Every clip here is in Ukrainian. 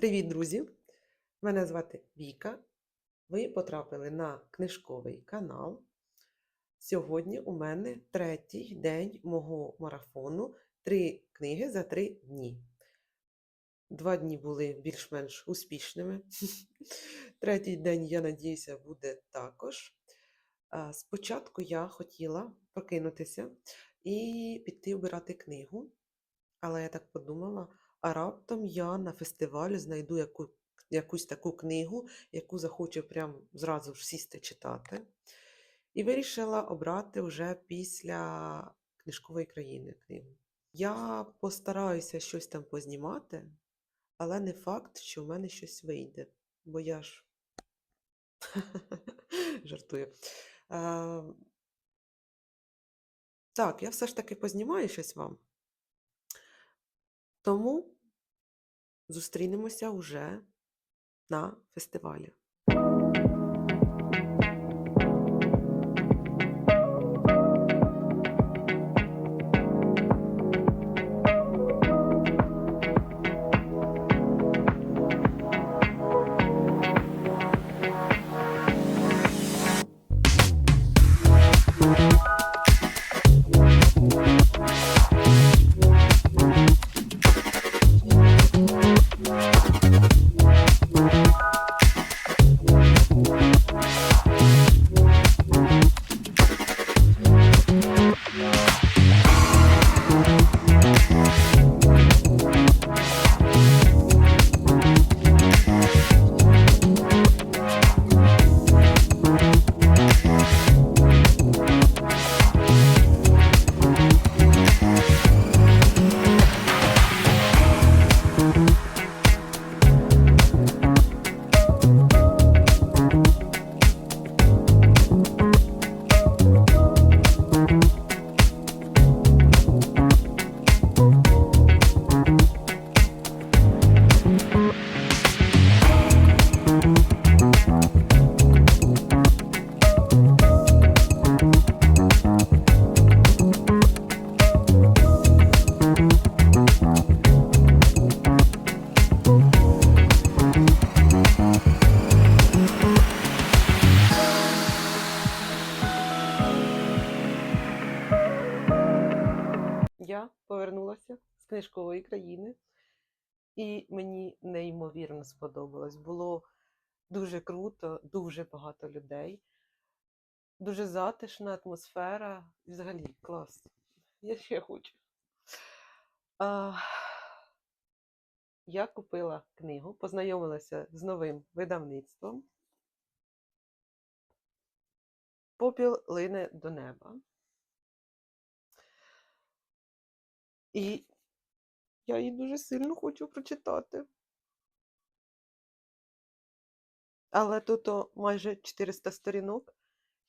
Привіт, друзі! Мене звати Віка. Ви потрапили на книжковий канал. Сьогодні у мене третій день мого марафону. Три книги за три дні. Два дні були більш-менш успішними. Третій день, я надіюся, буде також. Спочатку я хотіла прокинутися і піти обирати книгу, але я так подумала, а раптом я на фестивалі знайду яку, якусь таку книгу, яку захочу прям зразу ж сісти читати. І вирішила обрати вже після книжкової країни книгу. Я постараюся щось там познімати, але не факт, що в мене щось вийде, бо я ж жартую. Так, я все ж таки познімаю щось вам. Тому зустрінемося уже на фестивалі. Я повернулася з книжкової країни, і мені неймовірно сподобалось. Було дуже круто, дуже багато людей, дуже затишна атмосфера. і Взагалі клас. Я ще хочу. А, я купила книгу, познайомилася з новим видавництвом. Попіл лине до неба. І я її дуже сильно хочу прочитати. Але тут майже 400 сторінок,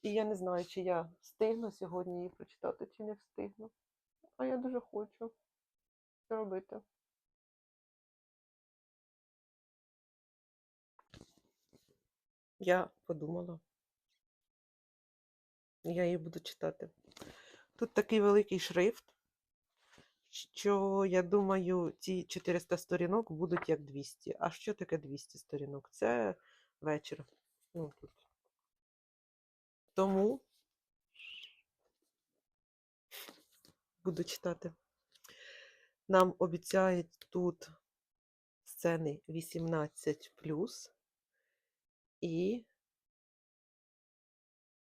і я не знаю, чи я встигну сьогодні її прочитати, чи не встигну. А я дуже хочу це робити. Я подумала. Я її буду читати. Тут такий великий шрифт що я думаю, ці 400 сторінок будуть як 200. А що таке 200 сторінок? Це вечір. Ну, тут. Тому буду читати. Нам обіцяють тут сцени 18 і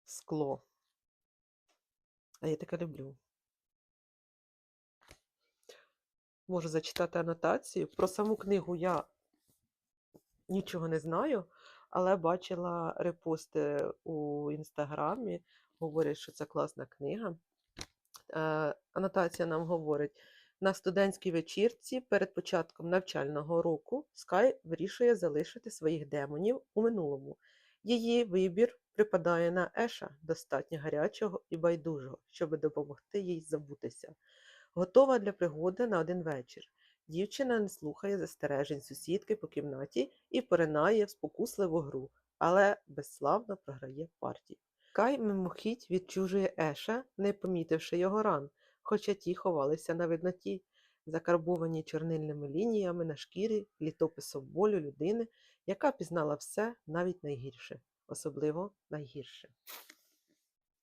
скло. А я таке люблю. Можу зачитати анотацію. Про саму книгу я нічого не знаю, але бачила репости у інстаграмі, говорять, що це класна книга. Е, Анотація нам говорить: на студентській вечірці перед початком навчального року Скай вирішує залишити своїх демонів у минулому. Її вибір припадає на Еша, достатньо гарячого і байдужого, щоб допомогти їй забутися. Готова для пригоди на один вечір. Дівчина не слухає застережень сусідки по кімнаті і поринає в спокусливу гру, але безславно програє партію. Кай мимохідь відчужує Еша, не помітивши його ран, хоча ті ховалися на видноті. закарбовані чорнильними лініями на шкірі літописом болю людини, яка пізнала все, навіть найгірше, особливо найгірше.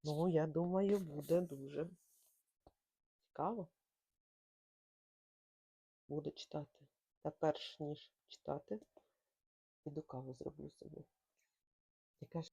Ну, я думаю, буде дуже цікаво. Буду читати. Та перш ніж читати, піду каву зроблю собі. Яка ж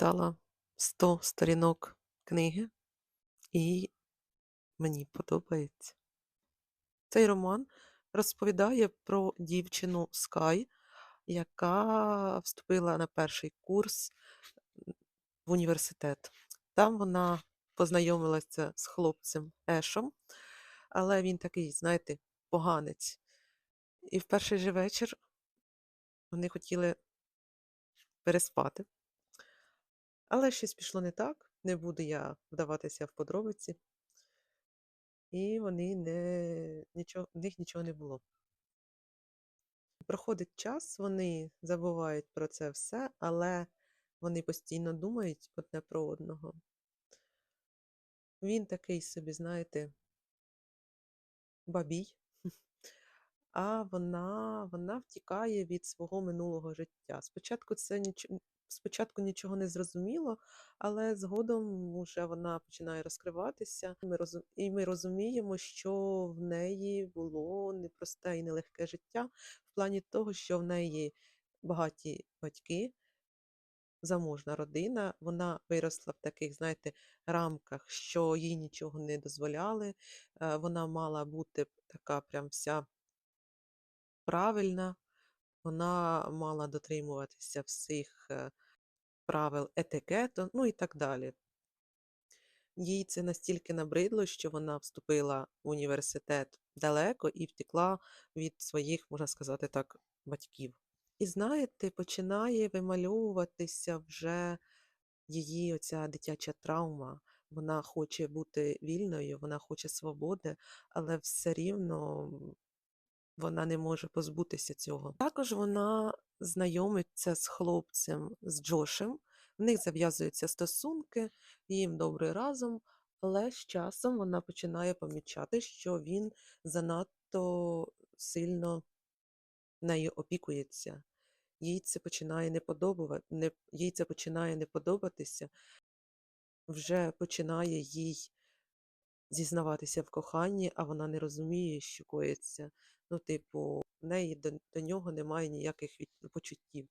прочитала 100 сторінок книги, і мені подобається. Цей роман розповідає про дівчину Скай, яка вступила на перший курс в університет. Там вона познайомилася з хлопцем Ешем, але він такий, знаєте, поганець. І в перший же вечір вони хотіли переспати. Але щось пішло не так, не буду я вдаватися в подробиці. І вони не, нічого, в них нічого не було. Проходить час, вони забувають про це все, але вони постійно думають одне про одного. Він такий собі, знаєте, бабій, а вона, вона втікає від свого минулого життя. Спочатку це ніч... Спочатку нічого не зрозуміло, але згодом уже вона починає розкриватися. Ми розум... І ми розуміємо, що в неї було непросте і нелегке життя в плані того, що в неї багаті батьки, заможна родина. Вона виросла в таких, знаєте, рамках, що їй нічого не дозволяли. Е, Вона мала бути така прям вся правильна. Вона мала дотримуватися всіх е, правил етикету, ну і так далі. Їй це настільки набридло, що вона вступила в університет далеко і втекла від своїх, можна сказати так, батьків. І знаєте, починає вимальовуватися вже її оця дитяча травма. Вона хоче бути вільною, вона хоче свободи, але все рівно вона не може позбутися цього. Також вона знайомиться з хлопцем, з Джошем. В них зав'язуються стосунки, їм добре разом, але з часом вона починає помічати, що він занадто сильно нею опікується. Їй це починає не подобувати, не, їй це починає не подобатися, вже починає їй зізнаватися в коханні, а вона не розуміє, що коїться. Ну, типу, в неї до, до нього немає ніяких від, почуттів.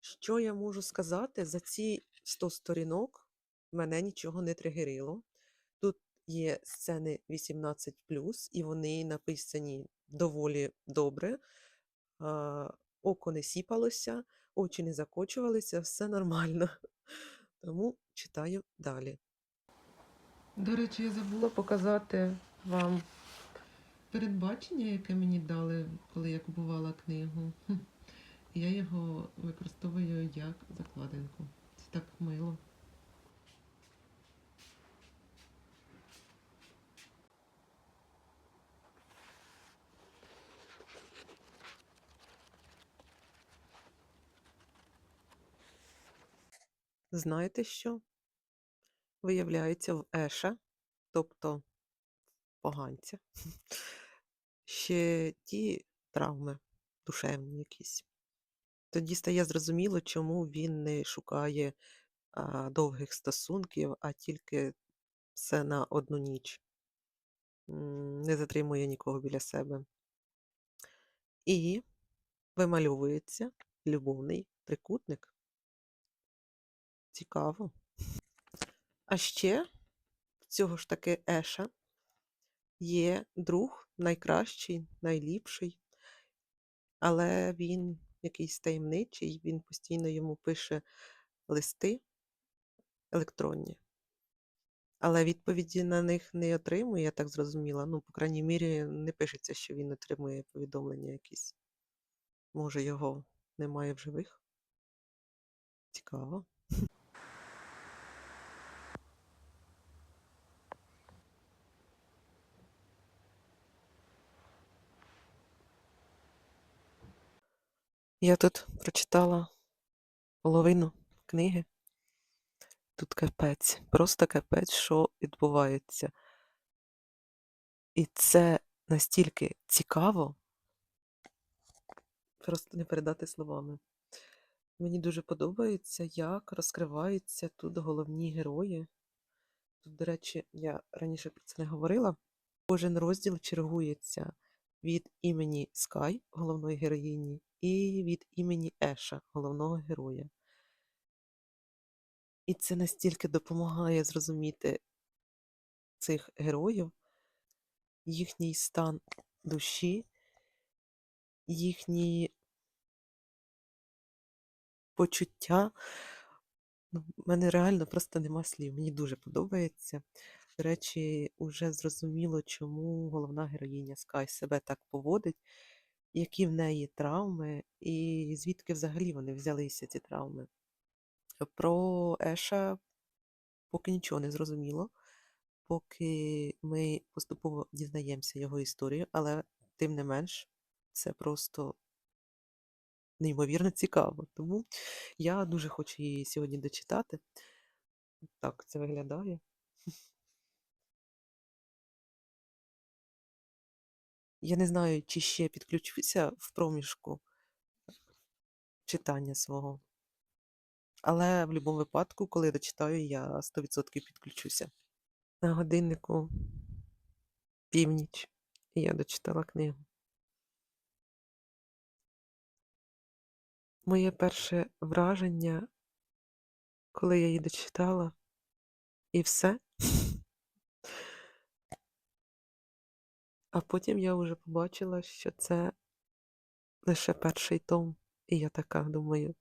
Що я можу сказати? За ці 100 сторінок мене нічого не тригерило. Тут є сцени 18, і вони написані доволі добре. Око не сіпалося, очі не закочувалися, все нормально. Тому читаю далі. До речі, я забула показати вам передбачення, яке мені дали, коли я купувала книгу. Я його використовую як закладинку. Це так мило. Знаєте що? Виявляється, в Еша, тобто поганця, ще ті травми душевні якісь. Тоді стає зрозуміло, чому він не шукає а, довгих стосунків, а тільки все на одну ніч. Не затримує нікого біля себе. І вимальовується любовний трикутник. Цікаво. А ще в цього ж таки Еша є друг найкращий, найліпший, але він якийсь таємничий, він постійно йому пише листи електронні, але відповіді на них не отримує, я так зрозуміла. Ну, по крайній мірі, не пишеться, що він отримує повідомлення якісь. Може, його немає в живих? Цікаво. Я тут прочитала половину книги. Тут капець, просто капець, що відбувається. І це настільки цікаво, просто не передати словами. Мені дуже подобається, як розкриваються тут головні герої. Тут, до речі, я раніше про це не говорила. Кожен розділ чергується від імені Скай, головної героїні, і від імені Еша, головного героя. І це настільки допомагає зрозуміти цих героїв, їхній стан душі, їхні почуття. Ну, в мене реально просто нема слів. Мені дуже подобається. До речі, уже зрозуміло, чому головна героїня Скай себе так поводить, які в неї травми, і звідки взагалі вони взялися, ці травми. Про Еша поки нічого не зрозуміло, поки ми поступово дізнаємося його історію, але тим не менш, це просто неймовірно цікаво. Тому я дуже хочу її сьогодні дочитати. Так це виглядає. Я не знаю, чи ще підключуся в проміжку читання свого. Але в будь-якому випадку, коли дочитаю, я 100% підключуся. На годиннику північ, і я дочитала книгу. Моє перше враження, коли я її дочитала, і все. А потім я вже побачила, що це лише перший том. І я така думаю.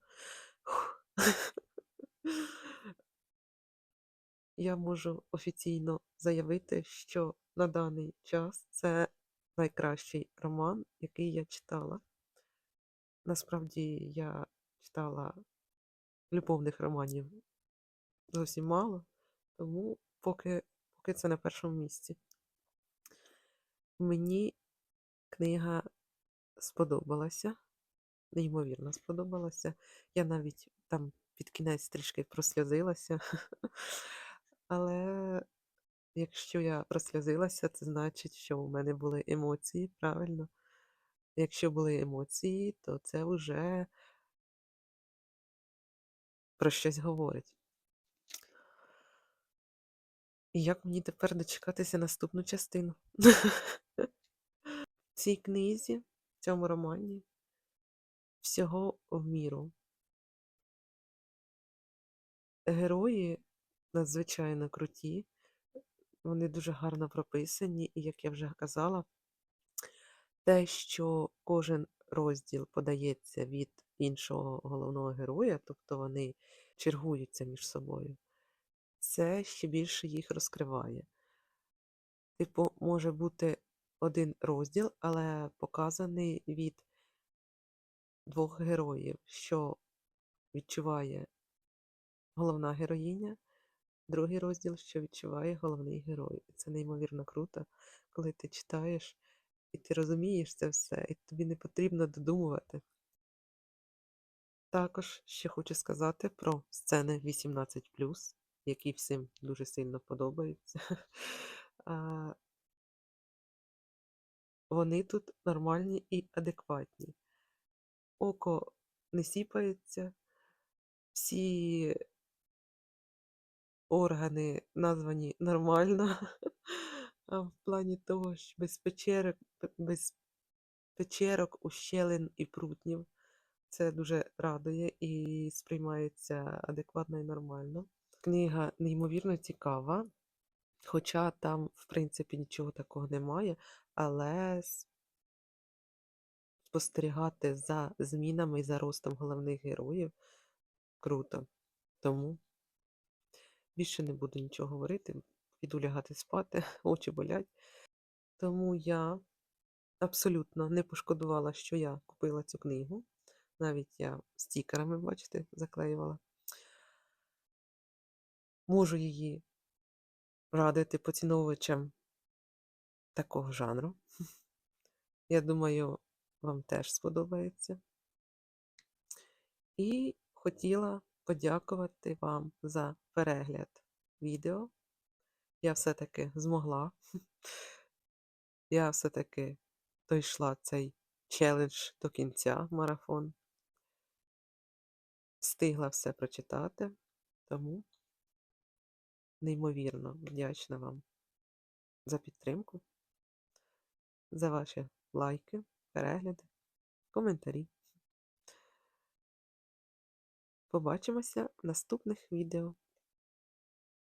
Я можу офіційно заявити, що на даний час це найкращий роман, який я читала. Насправді я читала любовних романів зовсім мало, тому поки, поки це на першому місці. Мені книга сподобалася, неймовірно сподобалася. Я навіть там під кінець трішки просльозилася. Але якщо я просльозилася, це значить, що у мене були емоції, правильно? Якщо були емоції, то це вже про щось говорить. І як мені тепер дочекатися наступну частину? В цій книзі, в цьому романі, всього в міру. Герої надзвичайно круті, вони дуже гарно прописані, і, як я вже казала, те, що кожен розділ подається від іншого головного героя, тобто вони чергуються між собою, це ще більше їх розкриває. Типу, може бути один розділ, але показаний від двох героїв, що відчуває головна героїня, другий розділ, що відчуває головний герой. Це неймовірно круто, коли ти читаєш і ти розумієш це все, і тобі не потрібно додумувати. Також ще хочу сказати про сцени 18+, які всім дуже сильно подобаються. А, Вони тут нормальні і адекватні. Око не сіпається, всі органи названі нормально. А в плані того, що без печерок, без печерок, ущелин і прутнів. Це дуже радує і сприймається адекватно і нормально. Книга неймовірно цікава, хоча там, в принципі, нічого такого немає, але спостерігати за змінами і за ростом головних героїв круто. Тому більше не буду нічого говорити, піду лягати спати, очі болять. Тому я абсолютно не пошкодувала, що я купила цю книгу. Навіть я стікерами, бачите, заклеювала. Можу її радити поціновувачам такого жанру. Я думаю, вам теж сподобається. І хотіла подякувати вам за перегляд відео. Я все-таки змогла. Я все-таки дійшла цей челендж до кінця марафон. Встигла все прочитати, тому неймовірно вдячна вам за підтримку, за ваші лайки, перегляди, коментарі. Побачимося в наступних відео.